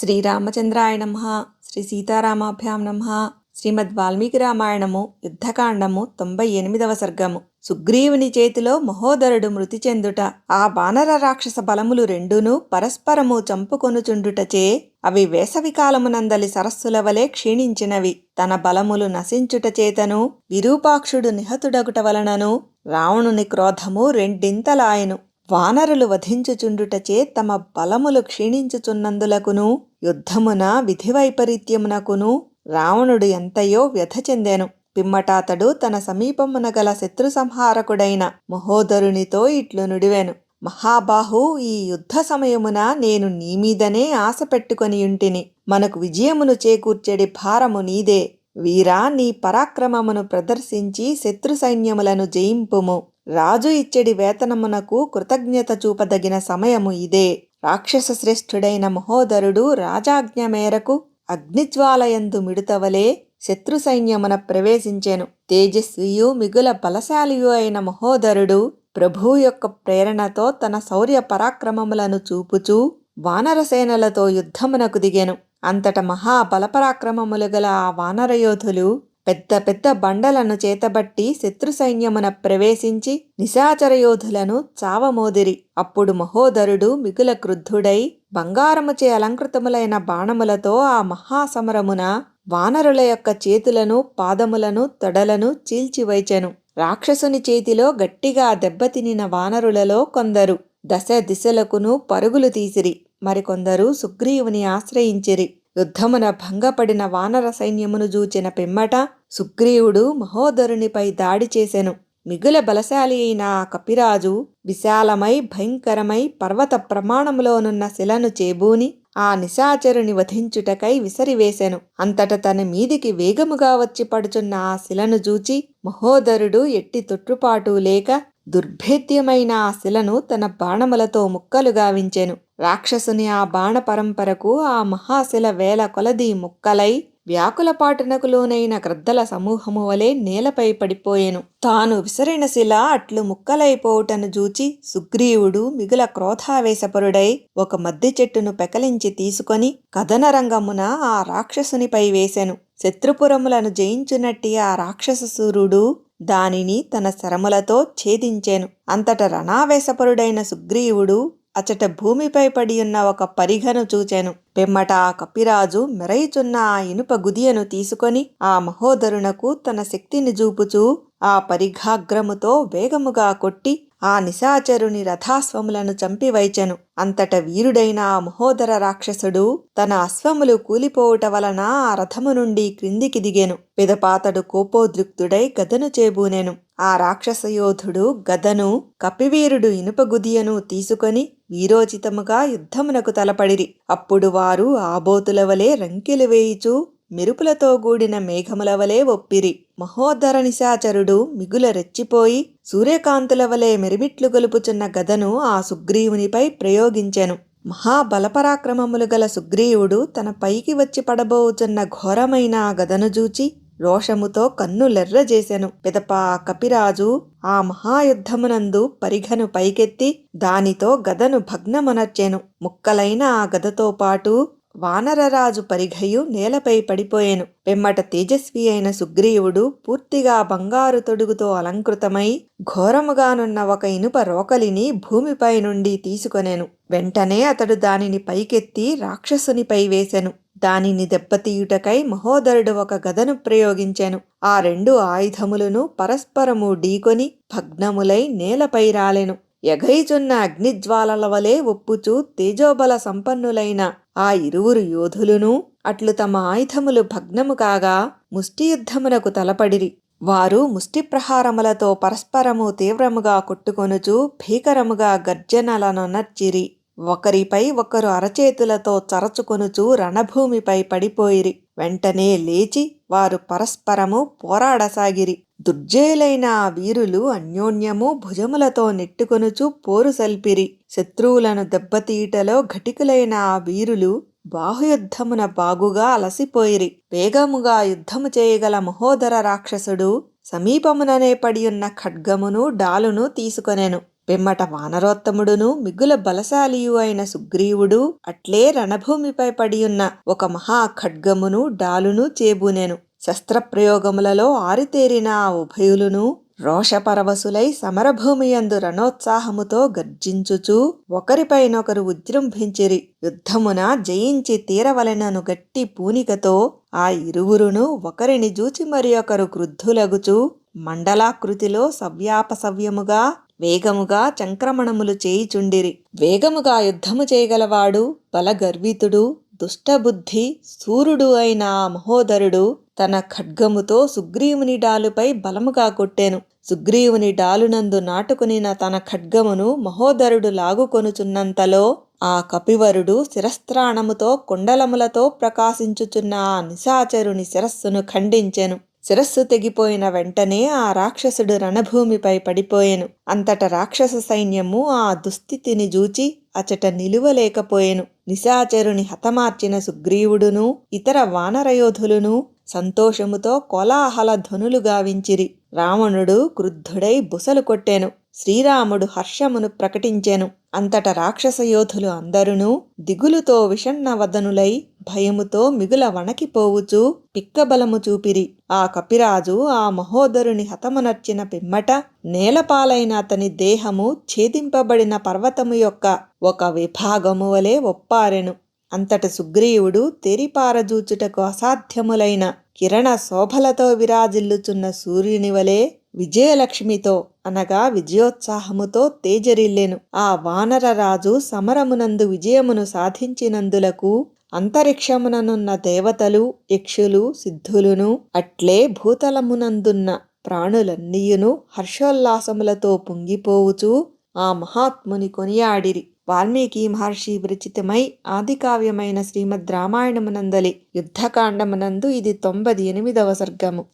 శ్రీరామచంద్రాయ నమ శ్రీ సీతారామాభ్యాం నమ శ్రీమద్ వాల్మీకి రామాయణము యుద్ధకాండము తొంభై ఎనిమిదవ సర్గము. సుగ్రీవుని చేతిలో మహోదరుడు మృతి చెందుట ఆ వానర రాక్షస బలములు రెండును పరస్పరము చంపుకొనుచుండుటచే అవి వేసవికాలమునందలి సరస్సుల వలె క్షీణించినవి. తన బలములు నశించుట చేతను విరూపాక్షుడు నిహతుడగుట వలనను రావణుని క్రోధము రెండింతలాయను. వానరులు వధించుచుండుటచే తమ బలములు క్షీణించుచున్నందులకును యుద్ధమున విధి వైపరీత్యమునకును రావణుడు ఎంతయో వ్యధ చెందాను. పిమ్మటాతడు తన సమీపమున గల శత్రు సంహారకుడైన మహోదరునితో ఇట్లు నుడివాను. మహాబాహు ఈ యుద్ధ సమయమున నేను నీమీదనే ఆశ పెట్టుకొనియుంటిని మనకు విజయమును చేకూర్చెడి భారము నీదే. వీరా నీ పరాక్రమమును ప్రదర్శించి శత్రు సైన్యములను జయింపుము. రాజు ఇచ్చడి వేతనమునకు కృతజ్ఞత చూపదగిన సమయము ఇదే. రాక్షస శ్రేష్ఠుడైన మహోదరుడు రాజాజ్ఞ మేరకు అగ్నిజ్వాలయందు మిడుతవలే శత్రు సైన్యమున ప్రవేశించెను. తేజస్వియు మిగుల బలశాలియు అయిన మహోదరుడు ప్రభువు యొక్క ప్రేరణతో తన శౌర్య పరాక్రమములను చూపుచూ వానరసేనలతో యుద్ధమునకు దిగెను. అంతట మహాబలపరాక్రమములు గల ఆ వానరయోధులు పెద్ద పెద్ద బండలను చేతబట్టి శత్రు సైన్యమున ప్రవేశించి నిశాచర యోధులను చావమోదిరి. అప్పుడు మహోదరుడు మిగుల క్రుద్ధుడై బంగారముచే అలంకృతములైన బాణములతో ఆ మహాసమరమున వానరుల యొక్క చేతులను పాదములను తొడలను చీల్చివైచెను రాక్షసుని చేతిలో గట్టిగా దెబ్బతినిన వానరులలో కొందరు దశ దిశలకును పరుగులు తీసిరి. మరికొందరు సుగ్రీవుని ఆశ్రయించిరి. యుద్ధమున భంగపడిన వానర సైన్యమును జూచిన పిమ్మట సుగ్రీవుడు మహోదరునిపై దాడి చేసెను. మిగుల బలశాలి అయిన కపిరాజు విశాలమై భయంకరమై పర్వత ప్రమాణములోనున్న శిలను చేబూని ఆ నిశాచరుని వధించుటకై విసరివేశెను అంతట తన మీదికి వేగముగా వచ్చి పడుచున్న ఆ శిలను చూచి మహోదరుడు ఎట్టి తొట్టుపాటు లేక దుర్భేద్యమైన ఆ శిలను తన బాణములతో ముక్కలు గావించెను. రాక్షసుని ఆ బాణ పరంపరకు ఆ మహాశిల వేల కొలది ముక్కలై వ్యాకులపాటునకు లోనైన గ్రద్దల సమూహము వలె నేలపై పడిపోయెను. తాను విసరిన శిల అట్లు ముక్కలైపోవుటను జూచి సుగ్రీవుడు మిగుల క్రోధావేశపరుడై ఒక మద్ది చెట్టును పెకలించి తీసుకొని కథనరంగమున ఆ రాక్షసునిపై వేశాను శత్రుపురములను జయించునట్టి ఆ రాక్షస సూర్యుడు దానిని తన శరములతో ఛేదించెను. అంతట రణావేశపరుడైన సుగ్రీవుడు అచట భూమిపై పడి ఉన్న ఒక పరిఘను చూచెను. పిమ్మట ఆ కపిరాజు మెరైచున్న ఆ ఇనుప గుదియను తీసుకొని ఆ మహోదరునకు తన శక్తిని చూపుచూ ఆ పరిఘాగ్రముతో వేగముగా కొట్టి ఆ నిశాచరుని రథాశ్వములను చంపివైచెను. అంతట వీరుడైన ఆ మహోదర రాక్షసుడు తన అశ్వములు కూలిపోవుట వలన ఆ రథము నుండి క్రిందికి దిగెను. పిదపాతడు కోపోద్రిక్తుడై గదను చేబూనెను. ఆ రాక్షస యోధుడు గదను కపివీరుడు ఇనుపగుదియను తీసుకొని వీరోచితముగా యుద్ధమునకు తలపడిరి. అప్పుడు వారు ఆబోతుల వలె రంకెలు వేయిచు మెరుపులతో గూడిన మేఘముల వలె ఒప్పిరి. మహోద్ధర నిశాచరుడు మిగుల రెచ్చిపోయి సూర్యకాంతుల వలె మెరిమిట్లు గొలుపుచున్న గదను ఆ సుగ్రీవునిపై ప్రయోగించెను. మహాబలపరాక్రమములు గల సుగ్రీవుడు తన పైకి వచ్చి పడబోచున్న ఘోరమైన ఆ గదను జూచి రోషముతో కన్నులెర్ర చేశాను పిదపా కపిరాజు ఆ మహాయుద్ధమునందు పరిఘను పైకెత్తి దానితో గదను భగ్నమనర్చాను. ముక్కలైన ఆ గదతో పాటు వానరరాజు పరిఘయు నేలపై పడిపోయాను. పిమ్మట తేజస్వి అయిన సుగ్రీవుడు పూర్తిగా బంగారు తొడుగుతో అలంకృతమై ఘోరముగానున్న ఒక ఇనుప రోకలిని భూమిపై నుండి తీసుకొనెను. వెంటనే అతడు దానిని పైకెత్తి రాక్షసునిపై వేసెను. దానిని దెబ్బతీయుటకై మహోదరుడు ఒక గదను ప్రయోగించెను. ఆ రెండు ఆయుధములను పరస్పరము ఢీకొని భగ్నములై నేలపై రాలెను. ఎగైచున్న అగ్నిజ్వాలల వలె ఒప్పుచూ తేజోబల సంపన్నులైన ఆ ఇరువురు యోధులును అట్లు తమ ఆయుధములు భగ్నము కాగా ముష్టియుద్ధమునకు తలపడిరి. వారు ముష్టి ప్రహారములతో పరస్పరము తీవ్రముగా కొట్టుకొనుచు భీకరముగా గర్జనలనొనర్చిరి ఒకరిపై ఒకరు అరచేతులతో చరచుకొనుచు రణభూమిపై పడిపోయిరి. వెంటనే లేచి వారు పరస్పరము పోరాడసాగిరి. దుర్జయులైన ఆ వీరులు అన్యోన్యము భుజములతో నెట్టుకొనుచు పోరు సల్పిరి. శత్రువులను దెబ్బతీయటలో ఘటికులైన ఆ వీరులు బాహుయుద్ధమున బాగుగా అలసిపోయిరి. వేగముగా యుద్ధము చేయగల మహోదర రాక్షసుడు సమీపముననే పడియున్న ఖడ్గమును డాలును తీసుకొనెను. పిమ్మట వానరోత్తముడును మిగుల బలశాలియు అయిన సుగ్రీవుడు అట్లే రణభూమిపై పడియున్న ఒక మహా ఖడ్గమును డాలును చేబూనెను. శస్త్రప్రయోగములలో ఆరితేరిన ఆ ఉభయులును రోషపరవశులై సమరభూమియందు రణోత్సాహముతో గర్జించుచు ఒకరిపైనొకరు ఉజృంభించిరి యుద్ధమున జయించి తీరవలెనను గట్టి పూనికతో ఆ ఇరువురును ఒకరిని జూచి మరి ఒకరు క్రుద్ధులగుచూ మండలాకృతిలో సవ్యాపసవ్యముగా వేగముగా చంక్రమణములు చేయిచుండిరి. వేగముగా యుద్ధము చేయగలవాడు బలగర్వితుడు దుష్టబుద్ధి సూర్యుడు అయిన ఆ మహోదరుడు తన ఖడ్గముతో సుగ్రీవుని డాలుపై బలముగా కొట్టెను. సుగ్రీవుని డాలునందు నాటుకునిన తన ఖడ్గమును మహోదరుడు లాగుకొనుచున్నంతలో ఆ కపివరుడు శిరస్త్రాణముతో కుండలములతో ప్రకాశించుచున్న ఆ నిశాచరుని శిరస్సును ఖండించెను. శిరస్సు తెగిపోయిన వెంటనే ఆ రాక్షసుడు రణభూమిపై పడిపోయెను. అంతట రాక్షస సైన్యము ఆ దుస్థితిని జూచి అచట నిలువలేకపోయెను. నిశాచరుని హతమార్చిన సుగ్రీవుడును ఇతర వానరయోధులును సంతోషముతో కోలాహల ధ్వనులు గావించిరి. రావణుడు క్రుద్ధుడై బుసలు కొట్టెను. శ్రీరాముడు హర్షమును ప్రకటించెను. అంతట రాక్షస యోధులు అందరునూ దిగులుతో విషణ్ణవదనులై భయముతో మిగుల వణకిపోవుచు పిక్కబలము చూపిరి. ఆ కపిరాజు ఆ మహోదరుని హతమునర్చిన పిమ్మట నేలపాలైన అతని దేహము ఛేదింపబడిన పర్వతము యొక్క ఒక విభాగము వలె ఒప్పారెను. అంతట సుగ్రీవుడు తెరిపారజూచుటకు అసాధ్యములైన కిరణ శోభలతో విరాజిల్లుచున్న సూర్యుని వలె విజయలక్ష్మితో అనగా విజయోత్సాహముతో తేజరిల్లెను. ఆ వానరరాజు సమరమునందు విజయమును సాధించినందులకు అంతరిక్షముననున్న దేవతలు యక్షులు సిద్ధులును అట్లే భూతలమునందున్న ప్రాణులన్నీయును హర్షోల్లాసములతో పొంగిపోవుచూ ఆ మహాత్ముని కొనియాడిరి. వాల్మీకి మహర్షి విరచితమై ఆదికావ్యమైన శ్రీమద్ రామాయణమునందలి యుద్ధకాండమునందు ఇది తొంభది ఎనిమిదవ సర్గము.